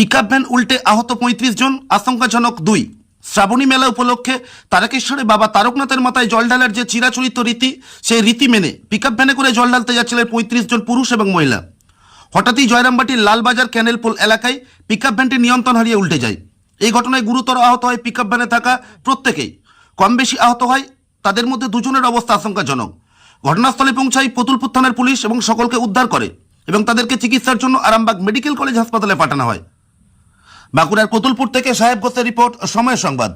Pickup van উল্টে আহত পঁয়ত্রিশ জন, আশঙ্কাজনক দুই। শ্রাবণী মেলা উপলক্ষে তারকেশ্বরে বাবা তারকনাথের মাথায় জল ঢালার যে চিরাচরিত রীতি, সেই রীতি মেনে পিকআপ ভ্যানে করে জল ঢালতে যাচ্ছিলেন পঁয়ত্রিশ জন পুরুষ এবং মহিলা। হঠাৎই জয়রামবাটির লালবাজার ক্যানেলপোল এলাকায় পিকআপ ভ্যানটি নিয়ন্ত্রণ হারিয়ে উল্টে যায়। এই ঘটনায় গুরুতর আহত হয় পিকআপ ভ্যানে থাকা প্রত্যেকেই। কম বেশি আহত হয় তাদের মধ্যে দুজনের অবস্থা আশঙ্কাজনক। ঘটনাস্থলে পৌঁছায় পতুলপুর থানার পুলিশ এবং সকলকে উদ্ধার করে এবং তাদেরকে চিকিৎসার জন্য আরামবাগ মেডিকেল কলেজ হাসপাতালে পাঠানো হয়। বাঁকুড়ার কতুলপুর থেকে সাহেব গোস্তের রিপোর্ট সময় সংবাদ।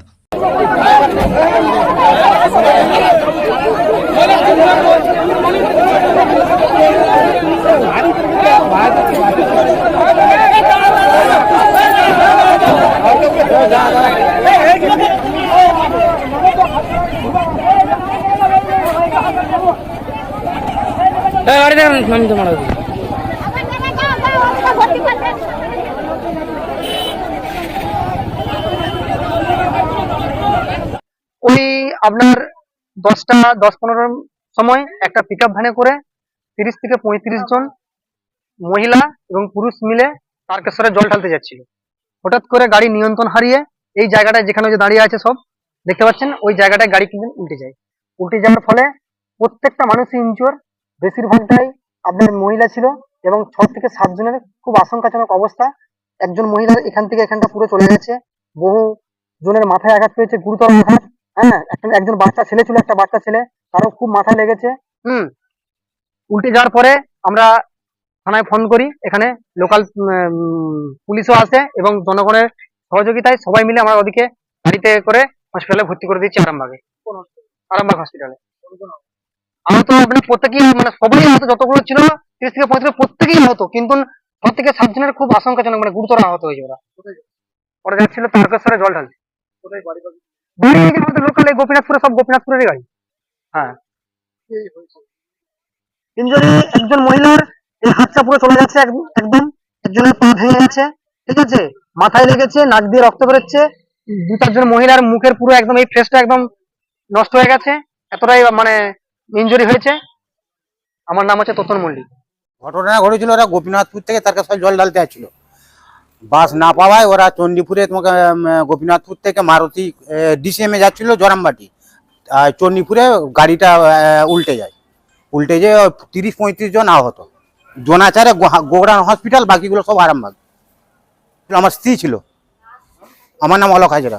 দেখেন আমি তোমার আপনার দশটা, দশ পনেরো সময় একটা পিক ভ্যানে করে তিরিশ থেকে পঁয়ত্রিশ জন মহিলা এবং পুরুষ মিলে তারকেশ্বরে জল ঢালতে যাচ্ছিল। হঠাৎ করে গাড়ি নিয়ন্ত্রণ হারিয়ে এই জায়গাটায় যেখানে যে দাঁড়িয়ে আছে সব, দেখতে পাচ্ছেন, ওই জায়গাটায় গাড়ি কিন্তু উল্টে যায়। উল্টে যাওয়ার ফলে প্রত্যেকটা মানুষই ইনজোর বেশিরভাগটাই আপনার মহিলা ছিল এবং ছ থেকে সাত জনের খুব আশঙ্কাজনক অবস্থা। একজন মহিলা এখান থেকে এখানটা পুরো চলে গেছে। বহু জনের মাথায় আঘাত পেয়েছে, গুরুতর আঘাত। হ্যাঁ একজন বাচ্চা ছেলে ছিল, একটা বাচ্চা ছেলে, তারও খুব মাথায় লেগেছে। হুম, উল্টে যাওয়ার পরে আমরা থানায় ফোন করি, এখানে লোকাল পুলিশও আসে এবং জনগণের সহযোগিতায় সবাই মিলে আমরা ওদিকে গাড়িতে করে হসপিটালে ভর্তি করে দিচ্ছি আরামবাগে। আরামবাগ হসপিটালে আমরা তো আপনার প্রত্যেকেই মানে সবাই হতো যতগুলো ছিল, তিরিশ থেকে পঁয়ত্রিশ প্রত্যেকেই হতো কিন্তু ছ থেকে সাত খুব আশঙ্কাজনক মানে গুরুতর আহত হয়েছে ওরা। ওরা যাচ্ছিল তারকেশ্বরে জল ঢালতে। বাড়ি লোকাল গোপীনাথপুরে সব গাড়ি। হ্যাঁ। ইঞ্জুরি একজন মহিলার, এই হাতটা পুরো চলে একদম, একজনের পা ভেঙে গেছে, ঠিক আছে? মাথায় লেগেছে, নাক দিয়ে রক্ত বেরোচ্ছে। দু চারজন মহিলার মুখের পুরো একদম, এই ফেসটা একদম নষ্ট হয়ে গেছে। এতটাই মানে ইঞ্জুরি হয়েছে। আমার নাম হচ্ছে তোতন মল্লিক। ঘটনা ঘটেছিল ওরা গোপীনাথপুর থেকে, তার কাছে জল ঢালতে আসছিল। বাস না পাওয়ায় ওরা চণ্ডীপুরে তোমাকে গোপীনাথপুর থেকে মারুতি ডিসিএমে যাচ্ছিল জরামবাটি। আর চণ্ডীপুরে গাড়িটা উল্টে যায়। উল্টে যেয়ে তিরিশ পঁয়ত্রিশ জন আহত। জোনাচারে গোগড়ান হসপিটাল, বাকিগুলো সব আরামবাগ। আমার স্ত্রী ছিল। আমার নাম অলক হাজরা।